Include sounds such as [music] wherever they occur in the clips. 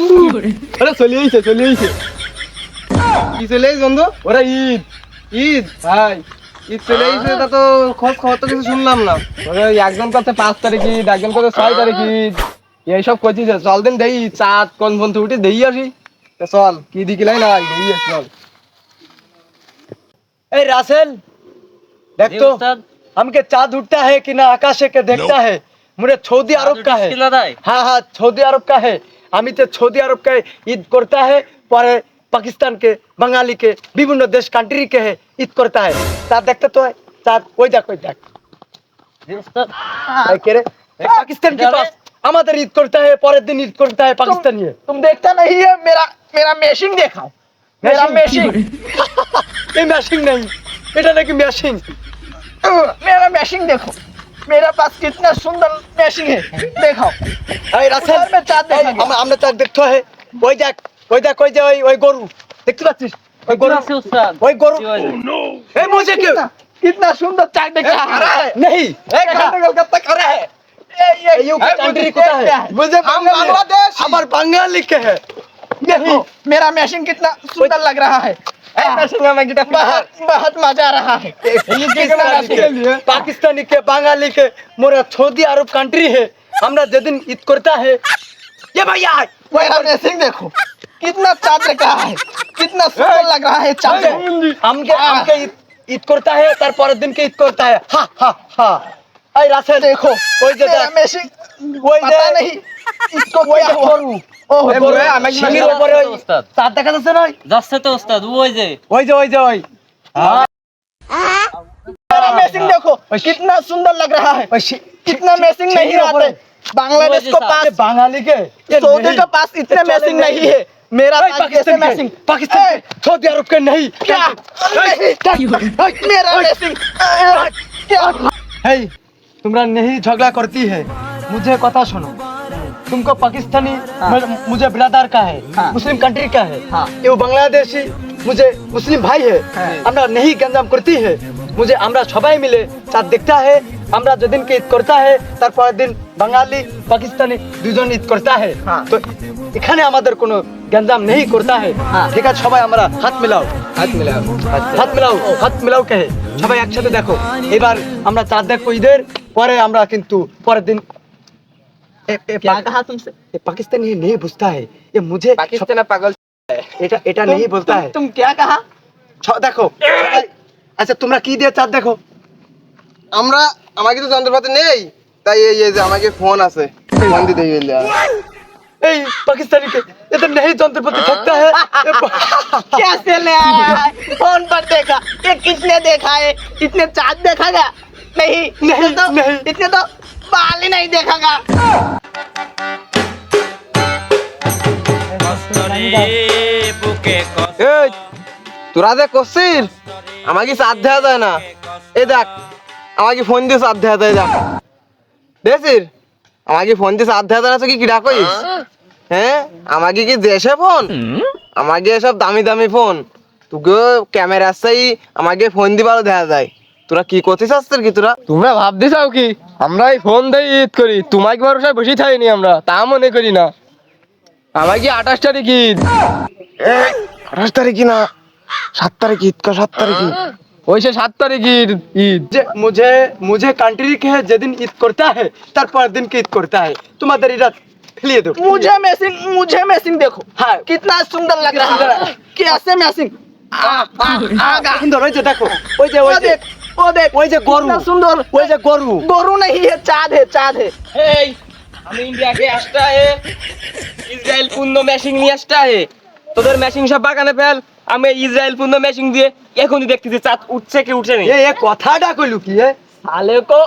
বন্ধু আরে চলে আইছে চলে আইছে কি চলে আইছে বন্ধু ওরা ঈদ ঈদ ভাই ঈদ চলে আইছে তা তো খোঁজ খবর তো কিছু শুনলাম না ওরা একজন করতে পাঁচ তারিখ ঈদ একজন করতে ছয় তারিখ ঈদ এইসব করছিস চল দিন দেই চাঁদ কোন বন্ধু উঠে দেই আসি তা চল কি দিকিলাই না দেই আসি চল ए रासेल देख तो हमके चाँद उठता है कि ना आकाशे के देखता है मुझे सऊदी अरब का है हाँ हाँ सऊदी अरब का है আমি তো সৌদি আরবকে ঈদ করতে হয় পরে পাকিস্তানকে বাঙালিকে বিভিন্ন দেশ কান্ট্রিকে হে ঈদ করতে হয় তা দেখতে তো হয়। ওই দেখ ওই দেখ। पाकिस्तान আমাদের ঈদ করতে হয় পরের দিন ঈদ করতে হয় পাকিস্তান নিয়ে। তুমি দেখতে नहीं है मेरा मेरा मैशिंग देखाओ मेरा मैशिंग ये मैशिंग नहीं এটা নাকি ম্যাশিং मेरा मैशिंग দেখো। मेरे पास कितना सुंदर मैशिंग है? देखो अरे रसल में चाँद देखा हम हमने तो तक देखता है। वही देख वही देख कोई जे वही वही गोरू। देखती बात चीज़? वही गोरू। से उस्ताद वही गोरू। ए मुझे क्यों? कितना सुंदर चाँद देखा आ रहा है नहीं। एक घंटे कल कब तक आ है। ये ये यूपी कंट्री कुत्ता है। मुझे बांग्लादेश। हमारे बांग्लादेश के है। नहीं मेरा मशीन कितना सुंदर लग रहा है। बहुत हाँ। मज़ा रहा है। पाकिस्तानी के बंगाली के मोरा सऊदी अरब कंट्री है। हमरा दिन ईद करता है। ये भैया सिंह देखो। कितना चाँद लग है। कितना सुंदर लग रहा है चाँद हमके हमके हाँ। ईद करता है तार पर दिन के ईद करता है। हा हा हा। अरे रास्ते देखो कोई जगह पता नहीं। इसको ওই क्या যে हुआ গরু ओह ওই গরু শিঙের উপরে ওই চাঁদ দেখা যাচ্ছে না ওই? যাচ্ছে তো ওস্তাদ ওই যে ওই যে ওই যে ওই मेरा मैशिंग देखो कितना सुंदर लग रहा है ওই শি- कितना मैशिंग नहीं शिंगेर आते ऊपर। बांग्लादेश को আরে पास বাঙালি কে सऊदी के पास इतने मैशिंग नहीं है मेरा ओए, पास पाकिस्तान जैसे के मैशिंग पाकिस्तान के सऊदी अरब के नहीं क्या नहीं मेरा मैशिंग क्या है तुमरा नहीं झगड़ा करती है मुझे कथा सुनो तुमको पाकिस्तानी मेरे- मुझे ब्रदर का है हाँ। मुस्लिम कंट्री का है हाँ। ये वो बांग्लादेशी मुझे मुस्लिम भाई है আমরা नहीं गंजाम करती है मुझे আমরা সবাই মিলে চাঁদ দেখতে है আমরা যেদিন কে ঈদ করতে है তারপরের দিন বাঙালি পাকিস্তানি দুজন ঈদ করতে है হ্যাঁ। তো এখানে আমাদের কোনো গঞ্জাম নেই করতে है ঠিক আছে সবাই আমরা হাত মিলাও হাত মিলাও হাত মিলাও হাত মিলাও কে সবাই একসাথে দেখো এবার আমরা চাঁদ দেখবো ঈদের পরে আমরা কিন্তু পরের দিন এ- এ क्या कहा तुमसे? ये पाकिस्तान ये नहीं बुझता है। ये मुझे पाकिस्तान पागल एटा एटा नहीं बोलता है। तुम क्या कहा? দেখো আচ্ছা তোমরা কি দিয়ে চাঁদ দেখো আমরা আমাকে তো যন্ত্রপাতি নেই তাই এই এই যে আমাকে ফোন আছে दे দিতে গেলে ए पाकिस्तानी के ये तो नहीं जानते जंत्रपति थकता है। [laughs] क्या से ले फ़ोन पर देखा। ये किसने देखा है? इसने चाँद देखा गया? नहीं। नहीं तो इतने तो, तो- बाल ही नहीं देखा गया এই তোরা যে করছিস আমাকে চাঁদ দেওয়া যায় না এই দেখ আমাকে ফোন দিয়ে চাঁদ দেওয়া যায় দেখ দেখছিস আমাকে ফোন দিয়ে চাঁদ দেওয়া যায় না তুই কি কিরা কইস হ্যাঁ আমাকে কি দেশে ফোন আমাকে এসব দামি দামি ফোন তোকে ক্যামেরা চাই আমাকে ফোন দিবার দেখা যায় তোরা কি করতেছ আসতের কি তোরা তোমরা ভাবতেছাও কি আমরা এই ফোন দিয়ে ঈদ করি তোমায় কি ভরসায় বসে থাকিনি আমরা তা মনে করি না আমার কি আঠাশ তারিখ ঈদ আঠাশ তারিখ না সাত তারিখ ঈদ কা সাত তারিখ ঈদ সাত তারিখ ঈদ ঈদ যে মুঝে মুঝে কান্ট্রি কে যেদিন ঈদ করতে হয় পরের দিন কি ঈদ করতে হয় তোমাদের ঈদ ফেলিয়ে মুঝে মেসিং মুঝে মেসিং দেখো হ্যাঁ কিতনা সুন্দর লাগ রহা है कैसे मैसिंग যে দেখো ওই যে ওই যে देख वो देख ওই যে গরু कितना सुंदर ওই যে গরু गोरू नहीं है चाँद है चाँद है এই আমি ইন্ডিয়াকে আসতে হে ইসরায়েল পূর্ণ মেশিং নিয়ে আসতে হে তোদের মেশিং সব বাগানে ফেল আমি ইসরায়েল পূর্ণ মেশিং দিয়ে এখনই দেখতেছি চাঁদ উঠছে কি উঠছে নি এ এ কথাটা কইলু কি এ साले को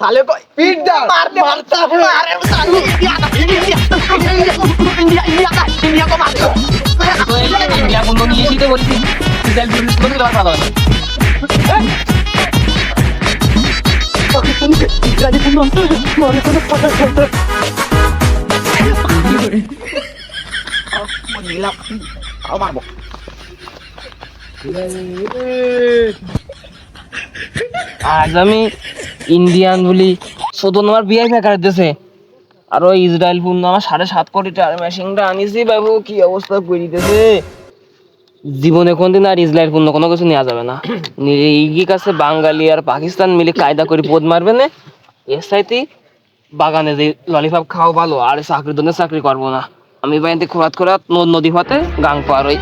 साले को पीट दे मारते मारता है मारे साले इंडिया का इंडिया इंडिया इंडिया का इंडिया को मार दो ইন্ডিয়া পূর্ণ নিয়ে এসে আজ আমি ইন্ডিয়ান বলি শুধু আমার বিয়ে মেকার দিয়েছে আর ওই ইসরায়েল পূর্ণ আমার সাড়ে সাত কোটি টাকার মেশিনটা আনিছি, বাবু, কি অবস্থা করে দিতেছে জীবনে কোনদিন আর ইসরায়েল পূর্ণ কোনো কিছু নেওয়া যাবে না। [clears throat] ইগি কাছে বাঙালি আর পাকিস্তান মিলে কায়দা করে পোদ মারবে না। এর সাইতে বাগানে যে ললিপপ খাওয়া ভালো আর চাকরির জন্য চাকরি করব না। আমি বাইতে খোরাত খোরাত নদ নদী হতে গাং পার ওই